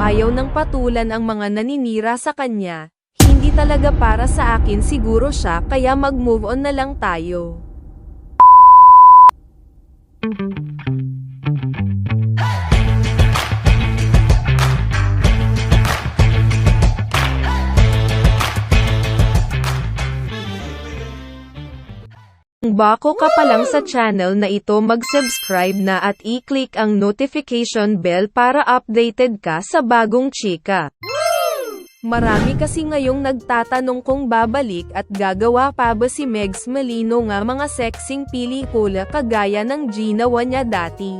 ayaw ng patulan ang mga naninira sa kanya, hindi talaga para sa akin siguro siya kaya mag-move on na lang tayo. Bako ka pa lang sa channel na ito mag-subscribe na at i-click ang notification bell para updated ka sa bagong chika. Marami kasi ngayong nagtatanong kung babalik at gagawa pa ba si Megs Malino nga mga sexing pelikula kagaya ng ginawa niya dati.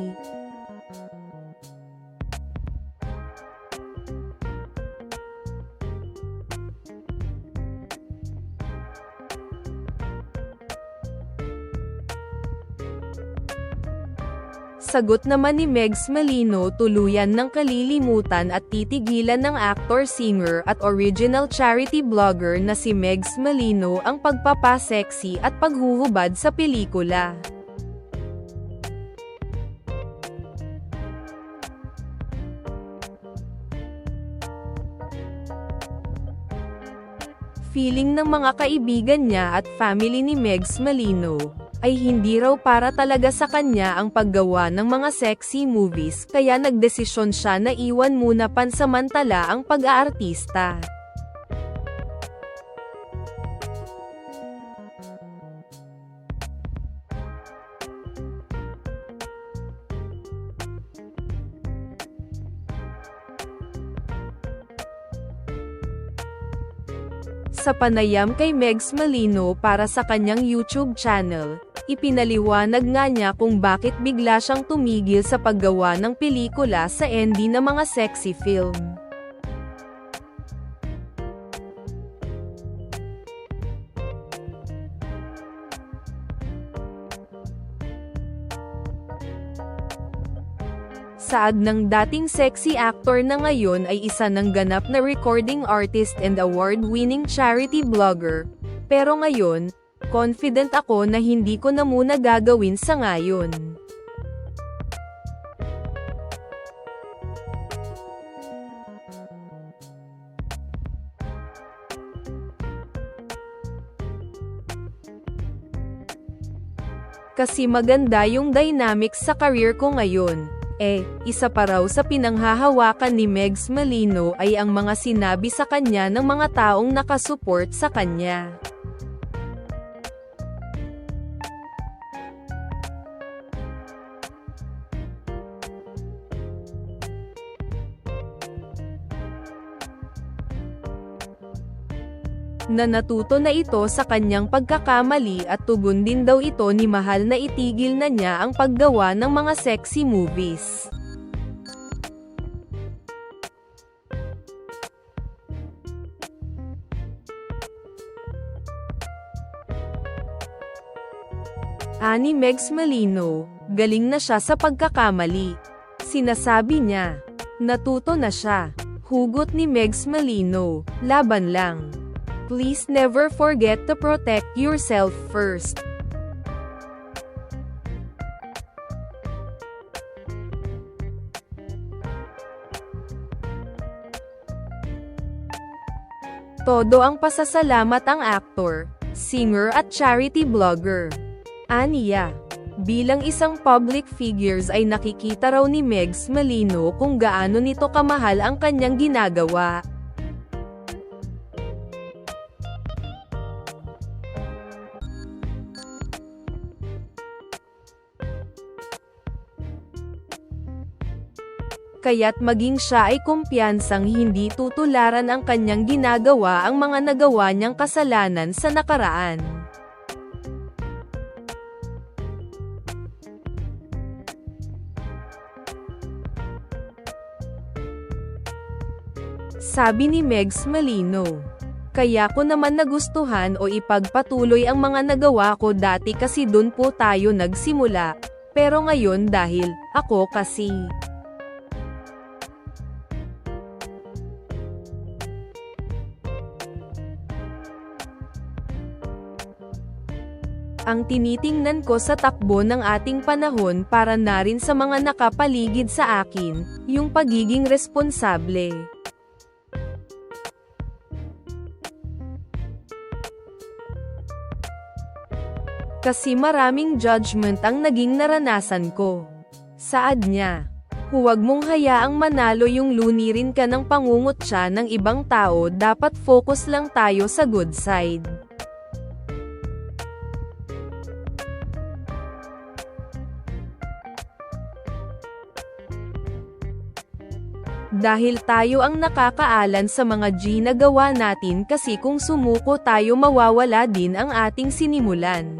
Sagot naman ni Megs Malino tuluyan ng kalilimutan at titigilan ng actor-singer at original charity blogger na si Megs Malino ang pagpapasexy at paghuhubad sa pelikula. Feeling ng mga kaibigan niya at family ni Megs Malino, ay hindi raw para talaga sa kanya ang paggawa ng mga sexy movies kaya nagdesisyon siya na iwan muna pansamantala ang pag-aartista. Sa panayam kay Megs Malino para sa kanyang YouTube channel, ipinaliwanag nga niya kung bakit bigla siyang tumigil sa paggawa ng pelikula sa ending ng mga sexy film. Saad ng dating sexy actor na ngayon ay isa ng ganap na recording artist and award-winning charity blogger. Pero ngayon, confident ako na hindi ko na muna gagawin sa ngayon. Kasi maganda yung dynamics sa career ko ngayon. Eh, isa pa raw sa pinanghahawakan ni Megs Malino ay ang mga sinabi sa kanya ng mga taong nakasupport sa kanya. Na natuto na ito sa kanyang pagkakamali at tugon din daw ito ni Mahal na itigil na niya ang paggawa ng mga sexy movies. Ani Megs Malino, galing na siya sa pagkakamali. Sinasabi niya, natuto na siya. Hugot ni Megs Malino, laban lang. Please never forget to protect yourself first. Todo ang pasasalamat ang actor, singer at charity blogger. Aniya. Bilang isang public figures ay nakikita raw ni Megs Malino kung gaano nito kamahal ang kanyang ginagawa. Kaya't maging siya ay kumpiyansang hindi tutularan ang kanyang ginagawa ang mga nagawa niyang kasalanan sa nakaraan. Sabi ni Megs Malino. Kaya ko naman nagustuhan o ipagpatuloy ang mga nagawa ko dati kasi dun po tayo nagsimula. Pero ngayon dahil, ako kasi. Ang tinitingnan ko sa takbo ng ating panahon para na rin sa mga nakapaligid sa akin, yung pagiging responsable. Kasi maraming judgment ang naging naranasan ko. Saad niya. Huwag mong hayaang manalo yung lunirin ka ng pangungutya ng ibang tao dapat focus lang tayo sa good side. Dahil tayo ang nakakaalan sa mga ginagawa natin kasi kung sumuko tayo mawawala din ang ating sinimulan.